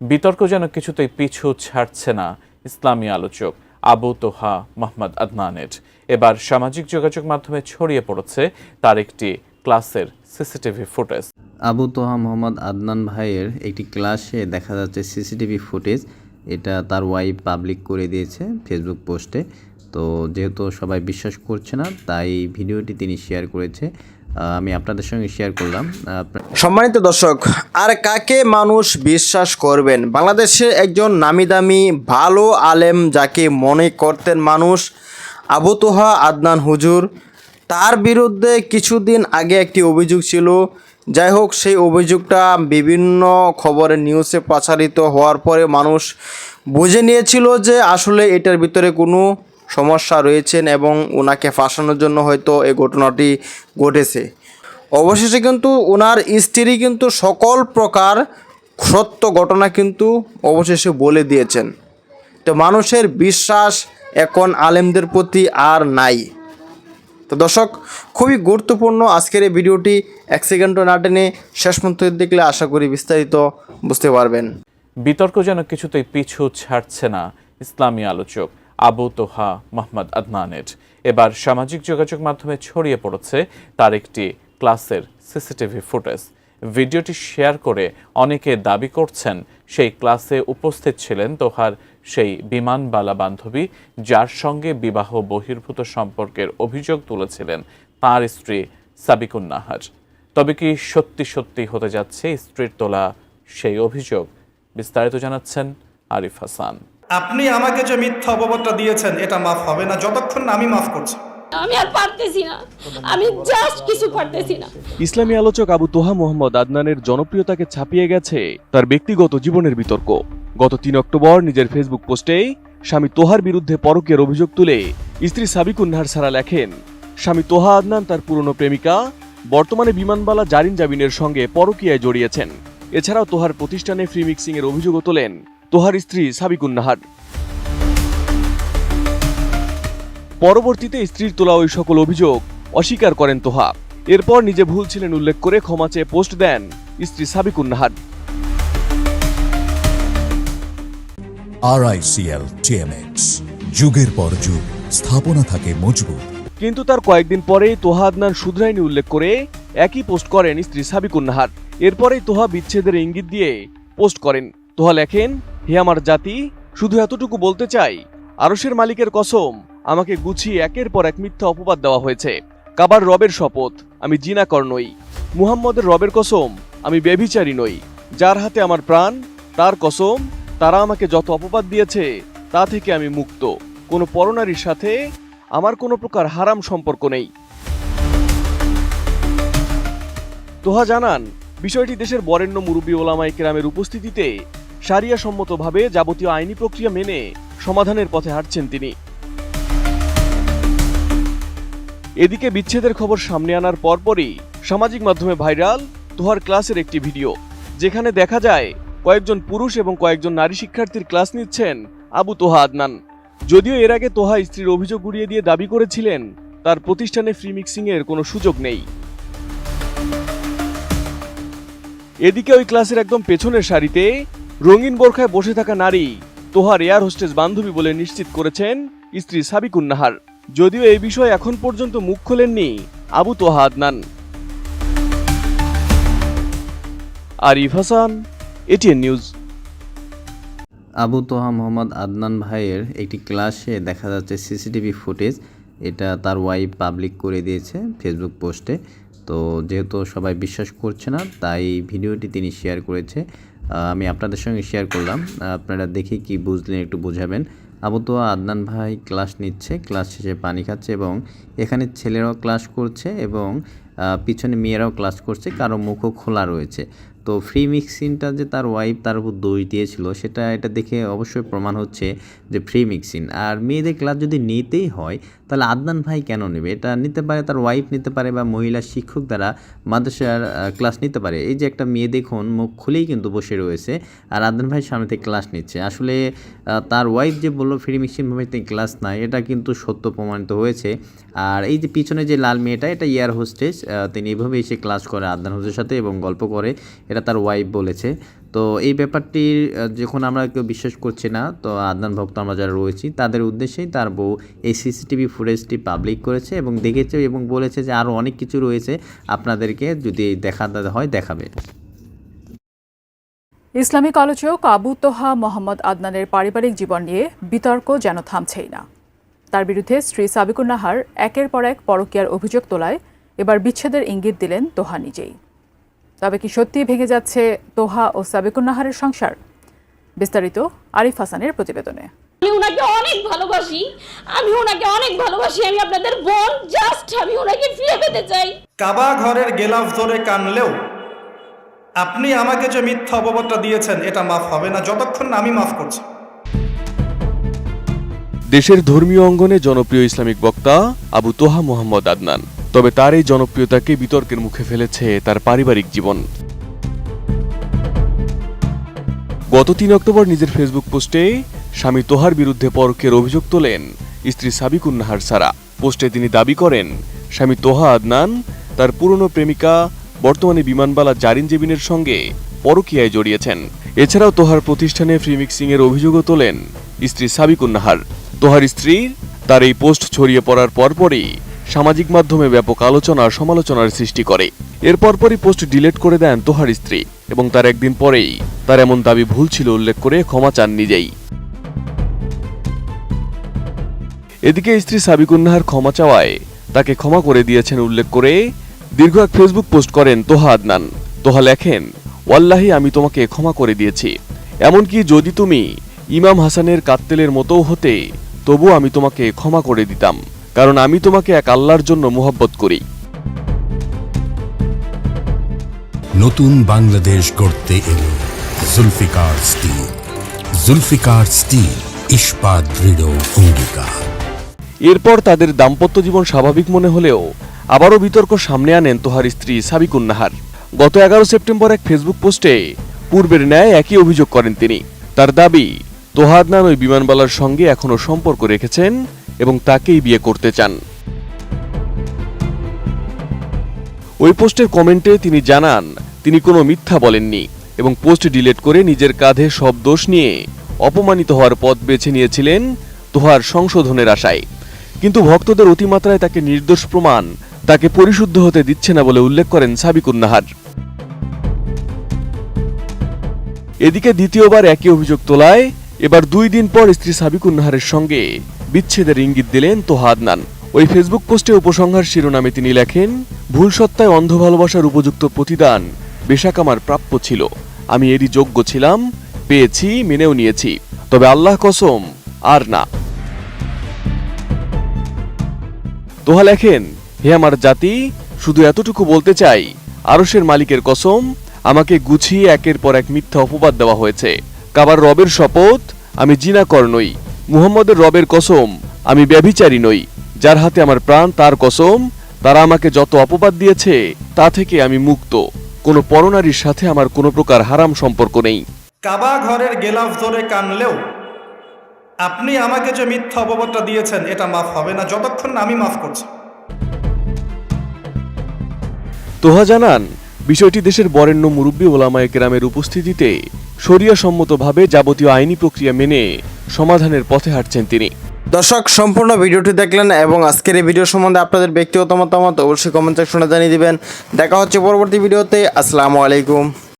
বিতর্ক যেন কিছুতেই পিছু ছাড়ছে না ইসলামী আলোচক আবু তোহা মোহাম্মদ আদনানের। এবার সামাজিক যোগাযোগ মাধ্যমে ছড়িয়ে পড়েছে তার একটি ক্লাসের সিসিটিভি ফুটেজ। আবু তোহা মোহাম্মদ আদনান ভাইয়ের একটি ক্লাসে দেখা যাচ্ছে সিসিটিভি ফুটেজ। এটা তার ওয়াইফ পাবলিক করে দিয়েছে ফেসবুক পোস্টে তো যেহেতু সবাই বিশ্বাস করছে না, তাই ভিডিওটি তিনি শেয়ার করেছে। আমি আপনাদের সঙ্গে শেয়ার করলাম। সম্মানিত দর্শক, আর কাকে মানুষ বিশ্বাস করবেন? বাংলাদেশে একজন নামি দামি ভালো আলেম যাকে মনে করতেন মানুষ, আবু তোহা আদনান হুজুর, তার বিরুদ্ধে কিছুদিন আগে একটি অভিযোগ ছিল। যাই হোক, সেই অভিযোগটা বিভিন্ন খবরে নিউজে প্রচারিত হওয়ার পরে মানুষ বুঝে নিয়েছিল যে আসলে এটার ভিতরে কোনো সমস্যা রয়েছেন এবং ওনাকে ফাঁসানোর জন্য হয়তো এই ঘটনাটি ঘটেছে। অবশেষে কিন্তু ওনার স্ত্রী কিন্তু সকল প্রকার সত্য ঘটনা কিন্তু অবশেষে বলে দিয়েছেন। তো মানুষের বিশ্বাস এখন আলেমদের প্রতি আর নাই। তো দর্শক, খুবই গুরুত্বপূর্ণ আজকের এই ভিডিওটি। এক সেকেন্ডও না টেনে শেষ পর্যন্ত দেখলে আশা করি বিস্তারিত বুঝতে পারবেন। বিতর্ক যেন কিছুতেই পিছু ছাড়ছে না ইসলামী আলোচক। আবু তোহা মোহাম্মদ আদনানের। এবার সামাজিক যোগাযোগ মাধ্যমে ছড়িয়ে পড়েছে তার একটি ক্লাসের সিসিটিভি ফুটেজ। ভিডিওটি শেয়ার করে অনেকে দাবি করছেন সেই ক্লাসে উপস্থিত ছিলেন তোহার সেই বিমানবালা বান্ধবী যার সঙ্গে বিবাহ বহির্ভূত সম্পর্কের অভিযোগ তুলেছিলেন তার স্ত্রী সাবিকুন নাহার তবে কি সত্যি সত্যি হতে যাচ্ছে স্ত্রীর তোলা সেই অভিযোগ? বিস্তারিত জানাচ্ছেন আরিফ হাসান। আপনি আমাকে যে মিথ্যা অপবাদটা দিয়েছেন এটা মাফ হবে না। যতক্ষণ না আমি মাফ করছি। আমি আর পারতেছি না। আমি জাস্ট কিছু পারতেছি না। ইসলামী আলোচক আবু তোহা মোহাম্মদ আদনানের জনপ্রিয়তাকে ছাপিয়ে গেছে তার ব্যক্তিগত জীবনের বিতর্ক। গত তিন অক্টোবর নিজের ফেসবুক পোস্টে স্বামী তোহার বিরুদ্ধে পরকীয়ার অভিযোগ তুলে স্ত্রী সাবিকুন্নাহার সারা লেখেন স্বামী তোহা আদনান তার পুরনো প্রেমিকা বর্তমানে বিমানবালা জারিন জাবিনের সঙ্গে পরকীয়ায় জড়িয়েছেন। এছাড়াও তোহার প্রতিষ্ঠানে ফ্রি মিক্সিং এর অভিযোগও তোলেন। তোহার স্ত্রী সাবিকুন্নাহার। পরবর্তীতে স্ত্রীর তোলা ওই সকল অভিযোগ অস্বীকার করেন তোহা। এরপর নিজে ভুল ছিলেন উল্লেখ করে ক্ষমা চেয়ে পোস্ট দেন স্ত্রী সাবিকুন্নাহার। আরআইসিএল টিএমএক্স যুগের পর যুগ স্থাপনা থাকে মজবুত। কিন্তু তার কয়েকদিন পরেই তোহা আদনান শুধরাইনি উল্লেখ করে একই পোস্ট করেন স্ত্রী সাবিকুন্নাহার। এরপরেই তোহা বিচ্ছেদের ইঙ্গিত দিয়ে পোস্ট করেন। তোহা লেখেন, হে আমার জাতি, শুধু এতটুকু বলতে চাই আরসের মালিকের কসম, আমাকে গুছিয়ে একের পর এক মিথ্যা অপবাদ দেওয়া হয়েছে। কাবার রবের শপথ, আমি জিনাকর নই। মুহাম্মদের রবের কসম, আমি বেভিচারী নই। যার হাতে আমার প্রাণ, তার কসম, তারা আমাকে যত অপবাদ দিয়েছে, তা থেকে আমি মুক্ত। কোনো পরনারীর সাথে আমার কোনো প্রকার হারাম সম্পর্ক নেই। তোহা জানান, বিষয়টি দেশের বরেণ্য মুরব্বী ওলামাই কেরামের উপস্থিতিতে সম্মতভাবে যাবতীয় আইনি প্রক্রিয়া মেনে সমাধানের পথে হাঁটছেন তিনি। এদিকে বিচ্ছেদের খবর সামনে আনার পরপরই সামাজিক মাধ্যমে ভাইরাল তোহার ক্লাসের একটি ভিডিও, যেখানে দেখা যায় কয়েকজন পুরুষ এবং কয়েকজন নারী শিক্ষার্থীর ক্লাস নিচ্ছেন আবু তোহা আদনান। যদিও এর আগে তোহা স্ত্রীর অভিযোগ উড়িয়ে দিয়ে দাবি করেছিলেন, তার প্রতিষ্ঠানে ফ্রি মিক্সিং এর কোনো সুযোগ নেই। এদিকে ওই ক্লাসের একদম পেছনের সারিতে রঙিন বোরখায় বসে থাকা নারী তোহার এয়ার হোস্টেস বান্ধবী বলে নিশ্চিত করেছেন স্ত্রী সাবিকুন্নাহার যদিও এই বিষয়ে এখন পর্যন্ত মুখ খোলেননি আবু তোহা আদনান। Arif Hasan, ATN news. আবু তোহা মোহাম্মদ আদনান ভাইয়ের একটি ক্লাসে দেখা যাচ্ছে সিসিটিভি ফুটেজ, এটা তার ওয়াইফ পাবলিক করে দিয়েছে ফেসবুক পোস্টে। তো যেহেতু সবাই বিশ্বাস করছে না, তাই ভিডিওটি তিনি শেয়ার করেছে। আমি আপনাদের সঙ্গে শেয়ার করলাম। আপনারা দেখে কি বুঝলেন একটু বোঝাবেন। আবু তোহা আদনান ভাই ক্লাস নিচ্ছে ক্লাস শেষে পানি খাচ্ছে এবং এখানে ছেলেরাও ক্লাস করছে এবং পিছনে মেয়েরাও ক্লাস করছে, কারও মুখও খোলা রয়েছে। তো ফ্রি মিক্সিংটা যে তার ওয়াইফ তার উপর দোষ দিয়েছিল, সেটা এটা দেখে অবশ্যই প্রমাণ হচ্ছে যে ফ্রি মিক্সিং আর মেয়েদের ক্লাস যদি নিতেই হয় তাহলে আদনান ভাই কেন নেবে? এটা নিতে পারে, তার ওয়াইফ নিতে পারে বা মহিলা শিক্ষক দ্বারা মাদ্রাসার ক্লাস নিতে পারে। এই যে একটা মেয়ে দেখুন, মুখ খুলেই কিন্তু বসে রয়েছে আর আদনান ভাই সামনে থেকে ক্লাস নিচ্ছে। আসলে তার ওয়াইফ যে বলল, ফ্রি মিক্সিং ভাবে তিনি ক্লাস নাই। এটা কিন্তু সত্য প্রমাণিত হয়েছে। আর এই যে পিছনে যে লাল মেয়েটা, এটা এয়ার হোস্টেজ তিনি এভাবে এসে ক্লাস করে, আদনান হোসের সাথে এবং গল্প করে। এটা তার ওয়াইফ বলেছে। তো এই ব্যাপারটির আহ, যখন আমরা কেউ বিশ্বাস করছি না তো আদনান ভক্ত আমরা যারা রয়েছি তাদের উদ্দেশ্যেই তার বউ এই সিসিটিভি ফুটেজটি পাবলিক করেছে এবং দেখেছে এবং বলেছে যে আরও অনেক কিছু রয়েছে আপনাদেরকে যদি দেখাতে হয় দেখাবে। ইসলামিক আলোচক আবু তোহা মোহাম্মদ আদনানের পারিবারিক জীবন নিয়ে বিতর্ক যেন থামছেই না। তার বিরুদ্ধে স্ত্রী সাবিকুন নাহার একের পর এক পরকীয়ার অভিযোগ তোলায় এবার বিচ্ছেদের ইঙ্গিত দিলেন তোহা নিজেই। তবে কি সত্যিই ভেঙে যাচ্ছে তোহা ও সাবিকুন নাহারের সংসার? বিস্তারিত আরিফ হাসানের প্রতিবেদনে। আমি ওনাকে অনেক ভালোবাসি। আমি ওনাকে অনেক ভালোবাসি। আমি আপনাদের বোন। জাস্ট আমি ওনাকে ফিরে পেতে চাই। কাবা ঘরের গেলাফ ধরে কানলেও আপনি আমাকে যে মিথ্যা অপবাদটা দিয়েছেন এটা মাফ হবে না। যতক্ষণ না আমি মাফ করছি। দেশের ধর্মীয় অঙ্গনে জনপ্রিয় ইসলামিক বক্তা আবু তোহা মোহাম্মদ আদনান। তবে তার এই জনপ্রিয়তাকে বিতর্কের মুখে ফেলেছে তার পারিবারিক জীবন। গত তিন অক্টোবর নিজের ফেসবুক পোস্টে স্বামী তোহার বিরুদ্ধে পরকের অভিযোগ তোলেন স্ত্রী সাবিকুন্নাহার সারা। পোস্টে তিনি দাবি করেন, স্বামী তোহা আদনান, তার পুরনো প্রেমিকা, বর্তমানে বিমানবালা জারিন জেবিনের সঙ্গে পরকীয়ায় জড়িয়েছেন। এছাড়াও তোহার প্রতিষ্ঠানে ফ্রি এর অভিযোগও তোলেন স্ত্রী সাবিকুন্নাহার। তোহার স্ত্রী তার এই পোস্ট ছড়িয়ে পড়ার পরপরই সামাজিক মাধ্যমে ব্যাপক আলোচনা সমালোচনার সৃষ্টি করে। এর পরপরই পোস্ট ডিলিট করে দেন তোহার স্ত্রী এবং তার একদিন পরেই তার এমন দাবি ভুল ছিল উল্লেখ করে ক্ষমা চান নিজেই। এদিকে স্ত্রী সাবিকুন্নাহার ক্ষমা চাওয়ায় তাকে ক্ষমা করে দিয়েছেন উল্লেখ করে দীর্ঘ এক ফেসবুক পোস্ট করেন তোহা আদনান। তোহা লেখেন, ওয়াল্লাহি, আমি তোমাকে ক্ষমা করে দিয়েছি। এমনকি যদি তুমি ইমাম হাসানের কাত্তেলের মতোও হতে তবু আমি তোমাকে ক্ষমা করে দিতাম। কারণ আমি তোমাকে এক আল্লাহর জন্য মোহব্বত করি। নতুন বাংলাদেশ গড়তে এলো জুলফিকার স্টিল। জুলফিকার স্টিল ইস্পাত দৃঢ় অঙ্গীকার এরপর তাদের দাম্পত্য জীবন স্বাভাবিক মনে হলেও আবারও বিতর্ক সামনে আনেন তোহার স্ত্রী সাবিকুন্নাহার গত এগারো সেপ্টেম্বর এক ফেসবুক পোস্টে পূর্বের ন্যায় একই অভিযোগ করেন তিনি। তার দাবি তোহাদনান ওই বিমানবালার সঙ্গে এখনও সম্পর্ক রেখেছেন এবং তাকেই বিয়ে করতে চান। ওই পোস্টের কমেন্টে তিনি জানান, তিনি কোনো মিথ্যা বলেননি এবং পোস্ট ডিলিট করে নিজের কাঁধে সব দোষ নিয়ে অপমানিত হওয়ার পথ বেছে নিয়েছিলেন তোহার সংশোধনের আশায়। কিন্তু ভক্তদের অতিমাত্রায় তাকে নির্দোষ প্রমাণ তাকে পরিশুদ্ধ হতে দিচ্ছে না বলে উল্লেখ করেন সাবিকুন্নাহার। এদিকে দ্বিতীয়বার একই অভিযোগ তোলায়, এবার দুই দিন পর স্ত্রী সাবিকুন্নাহারের সঙ্গে। বিচ্ছেদের ইঙ্গিত দিলেন তোহা আদনান ওই ফেসবুক পোস্টে উপসংহার শিরোনামে তিনি লেখেন, ভুল সত্তায় অন্ধ ভালোবাসার উপযুক্ত প্রতিদান বেশাক আমার প্রাপ্য ছিল। আমি এরই যোগ্য ছিলাম, পেয়েছি, মেনেও নিয়েছি। তবে আল্লাহ কসম, আর না। তোহা লেখেন, হে আমার জাতি, শুধু এতটুকু বলতে চাই আরসের মালিকের কসম, আমাকে গুছিয়ে একের পর এক মিথ্যা অপবাদ দেওয়া হয়েছে। কাবার রবের শপথ, আমি জিনাকর নই। মুহাম্মদের রবের কসম আমি ব্যভিচারী নই। যার হাতে আমার প্রাণ তার কসম তারা আমাকে যত অপবাদ দিয়েছে তা থেকে আমি মুক্ত। কোনো পরনারীর সাথে আমার কোনো প্রকার হারাম সম্পর্ক নেই। কাবা ঘরের গেলাফ ধরে কানলেও আপনি আমাকে যে মিথ্যা অপবাদটা দিয়েছেন এটা মাফ হবে না যতক্ষণ না আমি মাফ করছি। তোহা জানান বিষয়টি দেশের বরেণ্য মুরব্বী ওলামায় গ্রামের উপস্থিতিতে সম্মতভাবে যাবতীয় আইনি প্রক্রিয়া মেনে সমাধানের পথে হাঁটছেন তিনি। দর্শক, সম্পূর্ণ ভিডিওটি দেখলেন এবং আজকের এই ভিডিও সম্বন্ধে আপনাদের ব্যক্তিগত মতামত অবশ্যই কমেন্ট সেকশনে জানিয়ে দিবেন। দেখা হচ্ছে পরবর্তী ভিডিওতে। আসসালামু আলাইকুম।